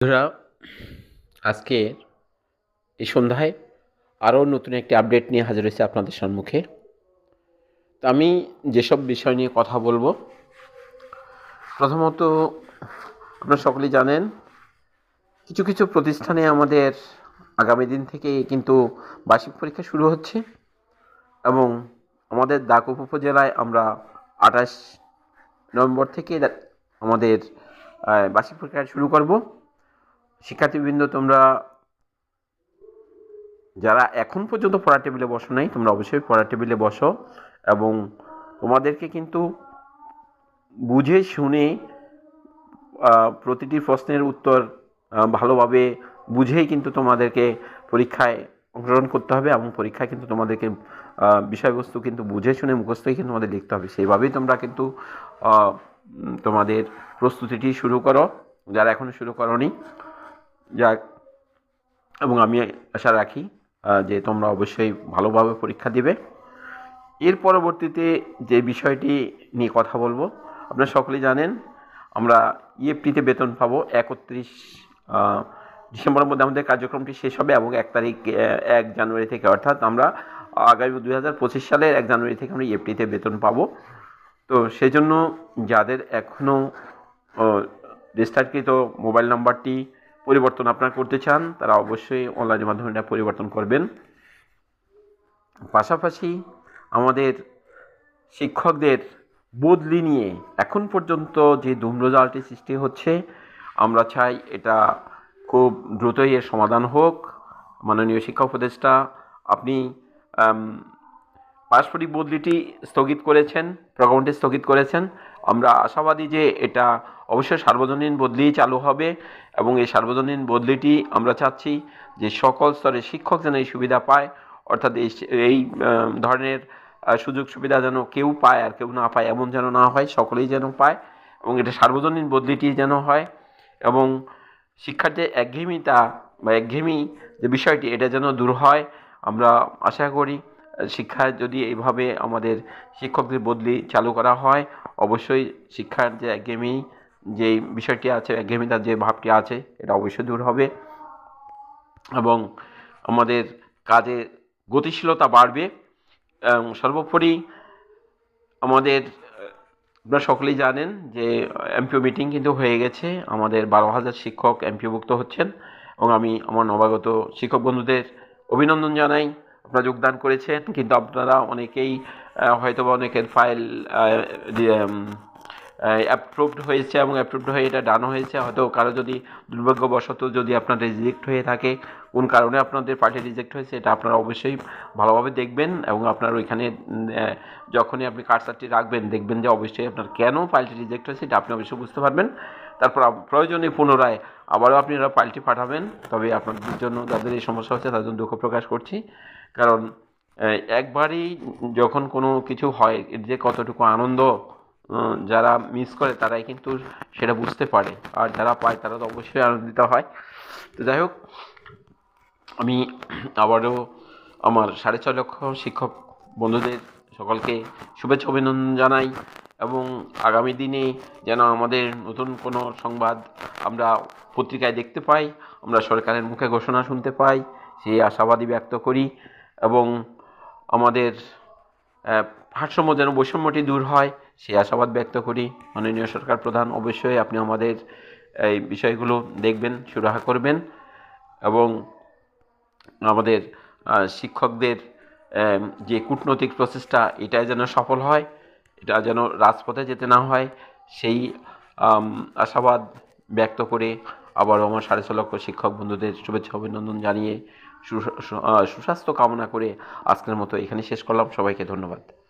বন্ধুরা, আজকে এই সন্ধ্যায় আরও নতুন একটি আপডেট নিয়ে হাজির হয়েছে আপনাদের সম্মুখে। তো আমি যেসব বিষয় নিয়ে কথা বলব, প্রথমত আপনারা সকলেই জানেন, কিছু কিছু প্রতিষ্ঠানে আমাদের আগামী দিন থেকে কিন্তু বার্ষিক পরীক্ষা শুরু হচ্ছে এবং আমাদের দাকুপ উপজেলায় আমরা আঠাশ নভেম্বর থেকে আমাদের বার্ষিক পরীক্ষা শুরু করব। শিক্ষার্থীবৃন্দ, তোমরা যারা এখন পর্যন্ত পড়ার টেবিলে বসো নাই, তোমরা অবশ্যই পড়ার টেবিলে বসো এবং তোমাদেরকে কিন্তু বুঝে শুনে প্রতিটি প্রশ্নের উত্তর ভালোভাবে বুঝেই কিন্তু তোমাদেরকে পরীক্ষায় অংশগ্রহণ করতে হবে এবং পরীক্ষায় কিন্তু তোমাদেরকে বিষয়বস্তু কিন্তু বুঝে শুনে মুখস্থই কিন্তু তোমাদের লিখতে হবে। সেইভাবেই তোমরা কিন্তু তোমাদের প্রস্তুতিটি শুরু করো। যারা এখনও শুরু করনি যাক, এবং আমি আশা রাখি যে তোমরা অবশ্যই ভালোভাবে পরীক্ষা দিবে। এর পরবর্তীতে যে বিষয়টি নিয়ে কথা বলব, আপনারা সকলেই জানেন, আমরা ইএফটিতে বেতন পাবো একত্রিশ ডিসেম্বরের মধ্যে আমাদের কার্যক্রমটি শেষ হবে এবং এক তারিখ এক জানুয়ারি থেকে, অর্থাৎ আমরা আগামী দুই হাজার পঁচিশ সালের এক জানুয়ারি থেকে আমরা ইএফটিতে বেতন পাবো। তো সেই জন্য যাদের এখনও রেজিস্টারকৃত মোবাইল নাম্বারটি পরিবর্তন আপনারা করতে চান, তারা অবশ্যই অনলাইনের মাধ্যমে এটা পরিবর্তন করবেন। পাশাপাশি আমাদের শিক্ষকদের বদলি নিয়ে এখন পর্যন্ত যে ধূম্রজালটি সৃষ্টি হচ্ছে, আমরা চাই এটা খুব দ্রুতই এর সমাধান হোক। মাননীয় শিক্ষা উপদেষ্টা, আপনি পারস্পরিক বদলিটি স্থগিত করেছেন প্রোগ্রামটি স্থগিত করেছেন। আমরা আশাবাদী যে এটা অবশ্যই সার্বজনীন বদলিই চালু হবে এবং এই সার্বজনীন বদলিটি আমরা চাচ্ছি যে সকল স্তরের শিক্ষক যেন এই সুবিধা পায়, অর্থাৎ এই ধরনের সুযোগ সুবিধা যেন কেউ পায় আর কেউ না পায়, এমন যেন না হয়, সকলেই যেন পায় এবং এটা সার্বজনীন বদলিটি যেন হয় এবং শিক্ষার্থীর একঘেয়েমিতা বা একঘেয়েমি যে বিষয়টি, এটা যেন দূর হয়। আমরা আশা করি শিক্ষায় যদি এইভাবে আমাদের শিক্ষকদের বদলি চালু করা হয়, অবশ্যই শিক্ষার যে একঘেয়েমি যে বিষয়টি আছে, একঘেয়েমিতার যে ভাবটি আছে, এটা অবশ্যই দূর হবে। এবং আমাদের কাজে গতিশীলতা বাড়বে। এবং সর্বোপরি আমাদের, আপনারা সকলেই জানেন যে এমপিও মিটিং কিন্তু হয়ে গেছে। আমাদের বারো হাজার শিক্ষক এমপিওভুক্ত হচ্ছেন। এবং আমি আমার নবাগত শিক্ষক বন্ধুদের অভিনন্দন জানাই। আপনারা যোগদান করেছেন, কিন্তু আপনারা অনেকেই হয়তো বা অনেকের ফাইল অ্যাপ্রুভড হয়েছে এবং অ্যাপ্রুভড হয়ে এটা ডান হয়েছে। হয়তো কারও যদি দুর্ভাগ্যবশত যদি আপনার রিজেক্ট হয়ে থাকে, কোন কারণে আপনাদের পার্টি রিজেক্ট হয়েছে এটা আপনারা অবশ্যই ভালোভাবে দেখবেন এবং আপনার ওইখানে যখনই আপনি কার্সারটি রাখবেন, দেখবেন যে অবশ্যই আপনার কেন ফাইলটি রিজেক্ট হয়েছে, এটা আপনি অবশ্যই বুঝতে পারবেন। তারপর প্রয়োজনে পুনরায় আবারও আপনি ওরা ফাইলটি পাঠাবেন। তবে আপনাদের জন্য যাদের এই সমস্যা হচ্ছে, তাদের জন্য দুঃখ প্রকাশ করছি। কারণ একবারই যখন কোনো কিছু হয় যে কতটুকু আনন্দ যারা মিস করে, তারাই কিন্তু সেটা বুঝতে পারে। আর যারা পায়, তারা তো অবশ্যই আনন্দিত হয়। তো যাই হোক, আমি আবারও আমার সাড়ে ছয় লক্ষ শিক্ষক বন্ধুদের সকলকে শুভেচ্ছা, অভিনন্দন জানাই। এবং আগামী দিনে যেন আমাদের নতুন কোনো সংবাদ আমরা পত্রিকায় দেখতে পাই, আমরা সরকারের মুখে ঘোষণা শুনতে পাই, সেই আশাবাদী ব্যক্ত করি এবং আমাদের ভারসাম্য যেন বৈষম্যটি দূর হয়, সেই আশাবাদ ব্যক্ত করি। মাননীয় সরকার প্রধান অবশ্যই আপনি আমাদের এই বিষয়গুলো দেখবেন, সুরাহা করবেন এবং আমাদের শিক্ষকদের যে কূটনৈতিক প্রচেষ্টা, এটাই যেন সফল হয়। এটা যেন রাজপথে যেতে না হয়, সেই আশাবাদ ব্যক্ত করে আবারও আমার সাড়ে ছ লক্ষ শিক্ষক বন্ধুদের শুভেচ্ছা অভিনন্দন জানিয়ে সুস্বাস্থ্য কামনা করে আজকের মতো এখানে শেষ করলাম। সবাইকে ধন্যবাদ।